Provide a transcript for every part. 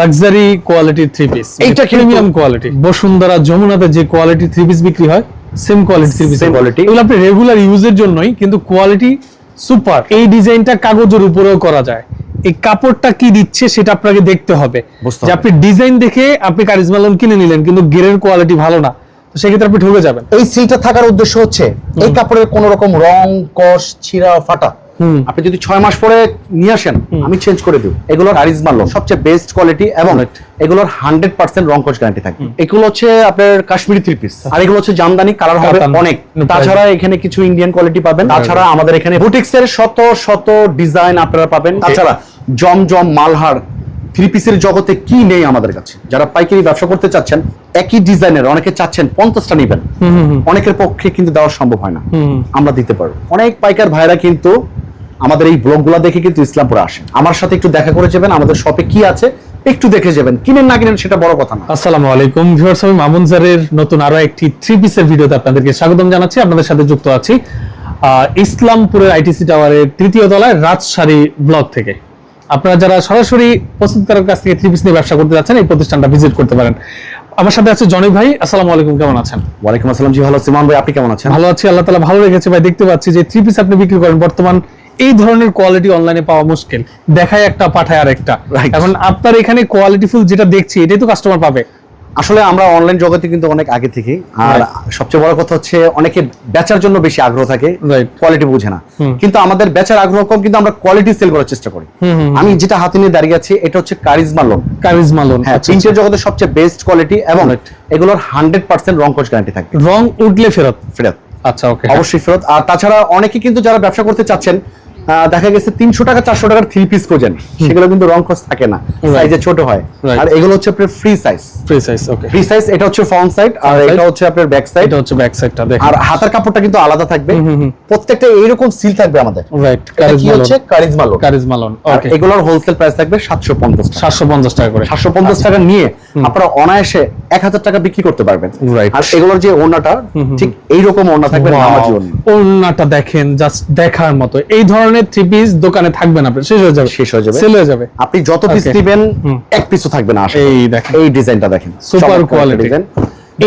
Luxury কোয়ালিটির three piece এইটা premium quality Bashundhara যমুনাতে যে কোয়ালিটি থ্রি পিস বিক্রি হয় same quality three piece quality। এগুলো আপনি রেগুলার ইউজের জন্যই কিন্তু কোয়ালিটি সুপার এই ডিজাইনটা কাগজের উপরেও করা যায়। এই কাপড়টা কি দিচ্ছে সেটা আপনাকে দেখতে হবে। যে আপনি ডিজাইন দেখে আপনি কারিজমা লোন কিনে নিলেন কিন্তু গেরের কোয়ালিটি ভালো না। সেক্ষেত্রে আপনি ঠকে যাবেন। এই সিলটা থাকার উদ্দেশ্য হচ্ছে এই কাপড়ের কোন রকম রং কষ ছিঁড়া ফাটা। আপনি যদি ছয় মাস পরে নিয়ে আসেন আমি চেঞ্জ করে দিব। এগুলোর কারিজমা লোন সবচেয়ে বেস্ট কোয়ালিটি এবং এগুলোর হান্ড্রেড পার্সেন্ট রং কষ গ্যারান্টি থাকবে। এগুলো হচ্ছে আপনার কাশ্মীরি থ্রি পিস আর এগুলো হচ্ছে জামদানি কালার হবে অনেক। তাছাড়া এখানে কিছু ইন্ডিয়ান কোয়ালিটি পাবেন। তাছাড়া আমাদের এখানে বুটিক্স এর শত শত ডিজাইন আপনারা পাবেন। তাছাড়া জমজম মালহার থ্রি পিসের জগতে কি নেই আমাদের কাছে? যারা পাইকারি ব্যবসা করতে চাচ্ছেন একই ডিজাইনের অনেকে চাচ্ছেন পঞ্চাশটা নেবেন। অনেকের পক্ষে কিন্তু দেওয়া সম্ভব হয় না। আমরা দিতে পারব। অনেক পাইকার ভাইরা কিন্তু আমাদের এই ব্লগগুলো দেখে কিন্তু ইসলামপুরে আসেন। আমার সাথে একটু দেখা করে যাবেন আমাদের শপে কি আছে একটু দেখে যাবেন। কিনেন না কিনেন সেটা বড় কথা না। আসসালামু আলাইকুম ভিউয়ার্স আমি মামুন স্যারের নতুন আরও একটি থ্রি পিসের ভিডিওতে আপনাদেরকে স্বাগতম জানাচ্ছি। আপনাদের সাথে যুক্ত আছি ইসলামপুরের আইটিসি টাওয়ারের তৃতীয় তলায় রাজশাড়ি ব্লক থেকে। আপনারা যারা সরাসরি প্রস্তুতকারের কাছ থেকে থ্রি পিস নিয়ে ব্যবসা করতে যাচ্ছেন এই প্রতিষ্ঠানটা ভিজিট করতে পারেন। আমার সাথে আছে জনি ভাই আসসালামু আলাইকুম কেমন আছেন? ওয়ালাইকুম আসসালাম জি ভালো সিমান ভাই আপনি কেমন আছেন? ভালো আছি আল্লাহ তালা ভালো রেখেছে। ভাই দেখতে পাচ্ছি যে থ্রি পিস আপনি বিক্রি করেন। বর্তমান এই ধরনের কোয়ালিটি অনলাইনে পাওয়া মুশকিল। দেখায় একটা পাঠায় আর একটা এখন আপনার এখানে কোয়ালিটিফুল যেটা দেখছি এটাই তো কাস্টমার পাবে। আসলে আমরা অনলাইন জগতে কিন্তু অনেক আগে থেকে আর সবচেয়ে বড় কথা হচ্ছে অনেকে বেচার জন্য বেশি আগ্রহ থাকে কোয়ালিটি বুঝে না। কিন্তু আমাদের বেচার আগ্রহ কম কিন্তু আমরা কোয়ালিটি সেল করার চেষ্টা করি। আমি যেটা হাতে নিয়ে দাঁড়িয়ে আছি এটা হচ্ছে কারিজমা লোন কারিজমা লোন হ্যাঁ প্রিন্টের জগতে সবচেয়ে বেস্ট কোয়ালিটি এবং এগুলোর হান্ড্রেড পার্সেন্ট রং কোচ গ্যারান্টি থাকবে। রং উঠলে ফেরত। ফেরত। আচ্ছা ওকে অবশ্যই ফেরত। আর তাছাড়া অনেকে কিন্তু যারা ব্যবসা করতে চাচ্ছেন দেখা গেছে তিনশো টাকা চারশো টাকার থ্রি পিস খোঁজেন। সেগুলো কিন্তু রং খোঁজ থাকে না। সাইজে ছোট হয়। আর এগুলো হচ্ছে আপনার free size free size okay free size এটা হচ্ছে ফ্রন্ট সাইড আর এটা হচ্ছে আপনার ব্যাক সাইড এটা হচ্ছে ব্যাক সাইডটা দেখেন। আর হাতার কাপড়টা কিন্তু আলাদা থাকবে। প্রত্যেকটা এইরকম সিল থাকবে আমাদের। রাইট কি হচ্ছে? Charizma lawn Charizma lawn okay এগুলোর হোলসেল প্রাইস থাকবে সাতশো পঞ্চাশ টাকা। 750 টাকা করে। সাতশো পঞ্চাশ টাকা নিয়ে আপনারা অনায়াসে এক হাজার টাকা বিক্রি করতে পারবেন। Right. আর এগুলোর যে ওড়নাটা ঠিক এইরকম ওড়না থাকবে নামাজি ওড়না। ওড়নাটা দেখেন জাস্ট দেখার মতো। এই ধরনের থ্রি পিস দোকানে থাকবে না শেষ হয়ে যাবে। শেষ হয়ে যাবে। সেল হয়ে যাবে। আপনি যত পিস. দিবেন এক পিসও থাকবে না এই দেখেন। এই ডিজাইনটা দেখেন। সুপার কোয়ালিটি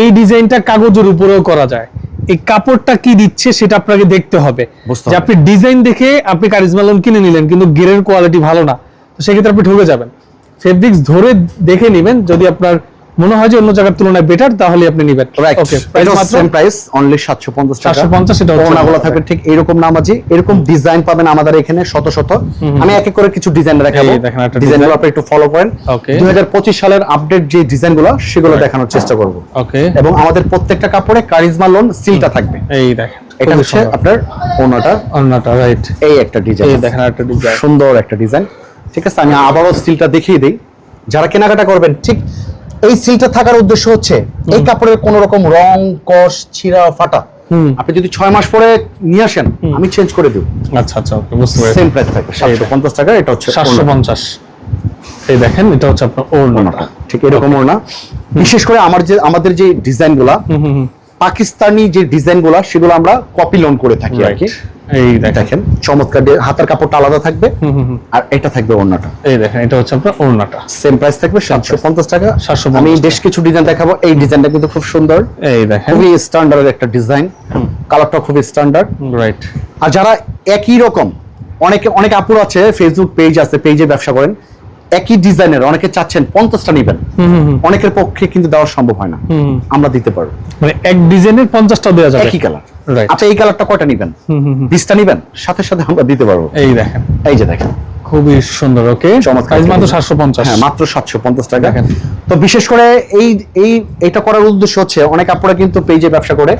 এই ডিজাইনটা কাগজের উপরেও করা যায়। এই কাপড়টা কি দিচ্ছে সেটা আপনাকে দেখতে হবে। যে আপনি ডিজাইন দেখে আপনি কারিজমা লোন কিনে নিলেন কিন্তু গেরের কোয়ালিটি ভালো না তো সেক্ষেত্রে আপনি ঠকে যাবেন। ফেব্রিক্স ধরে দেখে নেবেন যদি আপনার মনে হয় যে অন্য জায়গার তুলনায় বেটার তাহলে আপনি নেবেন। Okay price same price only 750 টাকা। 750 এটা হচ্ছে আমাদের। থাকবে ঠিক এরকম নামাজি এরকম ডিজাইন পাবেন আমাদের এখানে শত শত। আমি এক এক করে কিছু ডিজাইন দেখাবো। ডিজাইনগুলো আপনি একটু ফলো করেন। Okay. 2025 সালের আপডেট যে ডিজাইনগুলো সেগুলো দেখানোর চেষ্টা করব। ওকে এবং আমাদের প্রত্যেকটা কাপড়ে কারিজমা লোন সিলটা থাকবে। এই দেখেন। এটা হচ্ছে আপনার ওড়নাটা ওড়নাটা রাইট এই একটা ডিজাইন এই দেখেন একটা ডিজাইন সুন্দর একটা ডিজাইন ঠিক আছে আমি আবারও সিলটা দেখিয়ে দিই। যারা কেনাকাটা করবেন ঠিক এই সিলটা থাকার উদ্দেশ্য হচ্ছে এই কাপড়ের কোন রকম রং কষ ছিঁড়া ফাটা। আপনি যদি ছয় মাস পরে নিয়ে আসেন আমি চেঞ্জ করে দিব। আচ্ছা আচ্ছা ওকে বুঝতে পেরেছি। সেম প্রাইস থাকবে টাকা এটা হচ্ছে সাতশো ওড়নাটা। পঞ্চাশ। এই দেখেন এটা হচ্ছে আপনার ওড়নাটা। ঠিক এরকম ওড়না। বিশেষ করে আমার যে আমাদের যে ডিজাইনগুলা পাকিস্তানি যে ডিজাইনগুলা সেগুলো আমরা কপি লোন করে থাকি আর কি। এই দেখেন। চমৎকার হাতার কাপড়টা আলাদা থাকবে আর এটা থাকবে ওড়নাটা। এই দেখেন এটা হচ্ছে আপনার ওড়নাটা। সেম প্রাইস থাকবে সাতশো পঞ্চাশ টাকা। 750 আমি বেশ কিছু ডিজাইন দেখাবো। এই ডিজাইনটা কিন্তু খুব সুন্দর। এই দেখেন। খুবই স্ট্যান্ডার্ড একটা ডিজাইন কালারটা খুবই স্ট্যান্ডার্ড রাইট আর যারা একই রকম অনেকে অনেক আপুর আছে ফেসবুক পেজ আছে পেজে ব্যবসা করেন একই ডিজাইনের অনেকে চাচ্ছেন পঞ্চাশটা নিবেন। অনেকের পক্ষে কিন্তু দেওয়া সম্ভব হয় না। আমরা দিতে পারব। মানে এক ডিজাইনের পঞ্চাশটা দেওয়া যাবে। একই কালার. আচ্ছা এই কালারটা কয়টা নিবেন? বিশটা নিবেন? সাথে সাথে আমরা দিতে পারব। এই দেখেন। এই যে দেখেন। খুবই সুন্দর ওকে? চমৎকার। মাত্র সাতশো পঞ্চাশ। হ্যাঁ মাত্র সাতশো পঞ্চাশ টাকা। দেখেন। তো বিশেষ করে এই এই এটা করার উদ্দেশ্য হচ্ছে অনেক আপুরা কিন্তু পেজে ব্যবসা করে।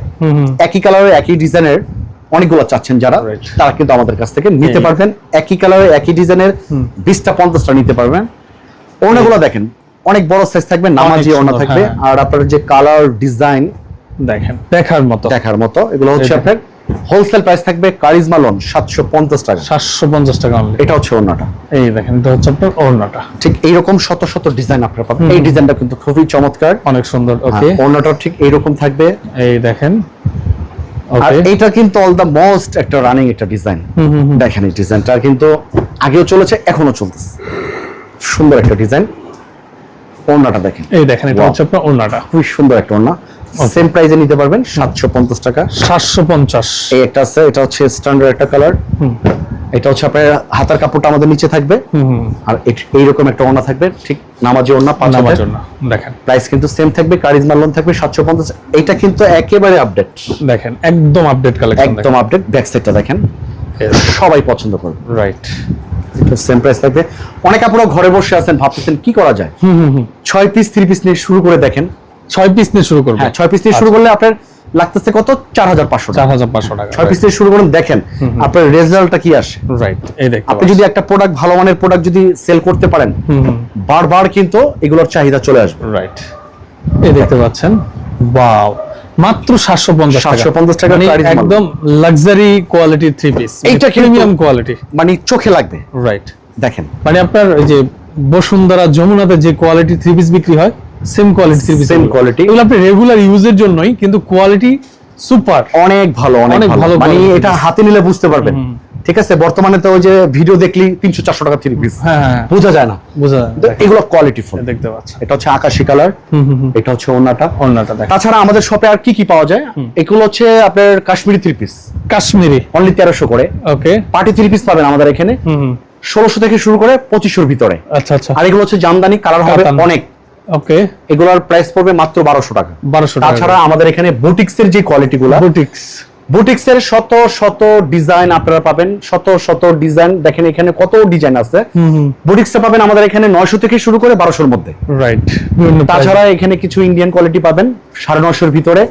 একই কালারের একই ডিজাইনের অনেকগুলো চাচ্ছেন যারা তারা কিন্তু আমাদের কাছ থেকে নিতে পারবেন। একই কালারের একই ডিজাইনের বিশটা পঞ্চাশটা নিতে পারবেন। ওনাগুলো দেখেন অনেক বড় সাইজ থাকবে নামাজি ওনা থাকবে। হ্যাঁ। আর আপনার যে কালার ডিজাইন দেখেন। দেখার মতো। দেখার মতো। এগুলো হচ্ছে আপনার হোলসেল প্রাইস থাকবে কারিজমা লোন সাতশো পঞ্চাশ টাকা। সাতশো পঞ্চাশ টাকা এটা হচ্ছে ওনাটা এই দেখেন এটা হচ্ছে আপনার ওড়নাটা। ঠিক এইরকম শত শত ডিজাইন আপনারা পাবেন। এই ডিজাইনটা কিন্তু খুবই চমৎকার। অনেক সুন্দর ওকে হ্যাঁ, ঠিক এইরকম থাকবে। এই দেখেন আর এটা কিন্তু অল দ্য মোস্ট একটা রানিং একটা ডিজাইন দেখেন এই ডিজাইনটা কিন্তু আগেও চলেছে এখনও চলতেছে। সুন্দর একটা ডিজাইন ওড়নাটা দেখেন। এই দেখেন এটা হচ্ছে আপনার ওড়নাটা। খুবই সুন্দর একটা ওড়না। সেম প্রাইসে নিতে পারবেন সাতশো পঞ্চাশ টাকা। সাতশো পঞ্চাশ। এই একটা আছে এটা হচ্ছে স্ট্যান্ডার্ড একটা কালার এটা হচ্ছে আপনার হাতার কাপড়টা আমাদের নিচে থাকবে। আর এইরকম একটা ওড়না থাকবে ঠিক নামাজি ওড়না পাঁচ হাতের। জন্য দেখেন। প্রাইস কিন্তু সেম থাকবে কারিজমা লোন থাকবে সাতশো পঞ্চাশ। এটা কিন্তু একেবারে আপডেট দেখেন একদম আপডেট কালেকশন একদম আপডেট ব্যাক সাইডটা দেখেন। সবাই পছন্দ করবে। রাইট সেম প্রাইস থাকবে। অনেক আপনারা ঘরে বসে আছেন ভাবতেছেন কি করা যায়? ছয় পিস থ্রি পিস নিয়ে শুরু করে দেখেন। ছয় পিস নিয়ে শুরু করব। হ্যাঁ। ছয় পিস নিয়ে শুরু করলে আপনার লাগতেছে কত? চার হাজার পাঁচশো চার হাজার পাঁচশো টাকা ছয় পিস দিয়ে শুরু করুন দেখেন আপনার রেজাল্টটা কি আসে। রাইট এই দেখতে আপনি যদি একটা প্রোডাক্ট ভালো মানের প্রোডাক্ট যদি সেল করতে পারেন বারবার কিন্তু এগুলোর চাহিদা চলে আসবে। রাইট এই দেখতে পাচ্ছেন? ওয়াও মাত্র সাতশো পঞ্চাশ 750 টাকা price একদম লাক্সারি কোয়ালিটির থ্রি পিস এইটা প্রিমিয়াম কোয়ালিটি মানে চোখে লাগবে। রাইট দেখেন। মানে আপনার ওই যে বসুন্ধরা যমুনাতে যে কোয়ালিটি থ্রি পিস বিক্রি হয় সেম কোয়ালিটি Same quality। এগুলো আপনি রেগুলার ইউজের জন্যই কিন্তু কোয়ালিটি সুপার অনেক ভালো অনেক ভালো। মানে এটা হাতে নিলে বুঝতে পারবেন। ঠিক আছে বর্তমানে তো ওই যে ভিডিও দেখলি তিনশো চারশো টাকা থ্রি পিস হ্যাঁ হ্যাঁ। বোঝা যায় না। বোঝা যায়। এগুলো কোয়ালিটি ফুল দেখতে পাচ্ছেন এটা হচ্ছে আকাশি কালার এটা হচ্ছে ওনাটা দেখেন। তাছাড়া আমাদের শপে আর কি কি পাওয়া যায়? এগুলো হচ্ছে আপনার Kashmiri three piece Kashmiri. Only তেরোশো করে। ওকে পার্টি থ্রি পিস পাবেন আমাদের এখানে। ষোলোশো থেকে শুরু করে পঁচিশশোর ভিতরে। আচ্ছা আচ্ছা। আর এগুলো হচ্ছে জামদানি কালার হবে অনেক। ওকে। এগুলোর প্রাইস পড়বে মাত্র বারোশো টাকা। বারোশো টাকা। তাছাড়া আমাদের এখানে বুটিক্স এর যে কোয়ালিটি গুলো বুটিক্স। বুটিক্স এর শত শত ডিজাইন আপনারা পাবেন শত শত ডিজাইন দেখেন এখানে কত ডিজাইন আছে। বুটিক্স পাবেন আমাদের এখানে নয়শো থেকে শুরু করে বারোশোর মধ্যে। রাইট তাছাড়া এখানে কিছু ইন্ডিয়ান কোয়ালিটি পাবেন সাড়ে নশোর ভিতরে।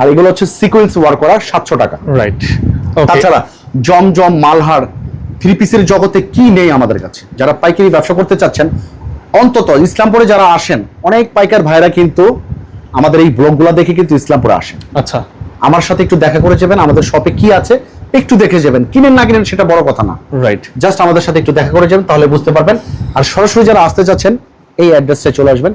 আর এগুলো হচ্ছে সিকোয়েন্স ওয়ার্ক করা সাতশো টাকা। রাইট তাছাড়া জমজম মালহার থ্রি পিসের জগতে কি নেই আমাদের কাছে? যারা পাইকারি ব্যবসা করতে চাচ্ছেন অন্তত ইসলামপুরে যারা আসেন অনেক পাইকার ভাইরা কিন্তু আমাদের এই ব্লগগুলো দেখে কিন্তু ইসলামপুরে আসেন। আচ্ছা। আমার সাথে একটু দেখা করে যাবেন আমাদের শপে কি আছে একটু দেখে যাবেন। কিনেন না কিনেন সেটা বড় কথা না। রাইট জাস্ট আমাদের সাথে একটু দেখা করে যাবেন তাহলে বুঝতে পারবেন। আর সরাসরি যারা আসতে চাচ্ছেন এই অ্যাড্রেসে চলে আসবেন।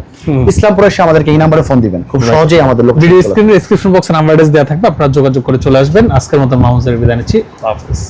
ইসলামপুরে এসে আমাদেরকে এই নাম্বারে ফোন দিবেন। খুব সহজেই আমাদের লোক ভিডিও স্ক্রিনে ডেসক্রিপশন বক্সে নাম্বার অ্যাড্রেস দেওয়া থাকবে আপনারা যোগাযোগ করে চলে আসবেন। আজকের মতো মাহমুদের বিদায় নিচ্ছি। হাফেজ।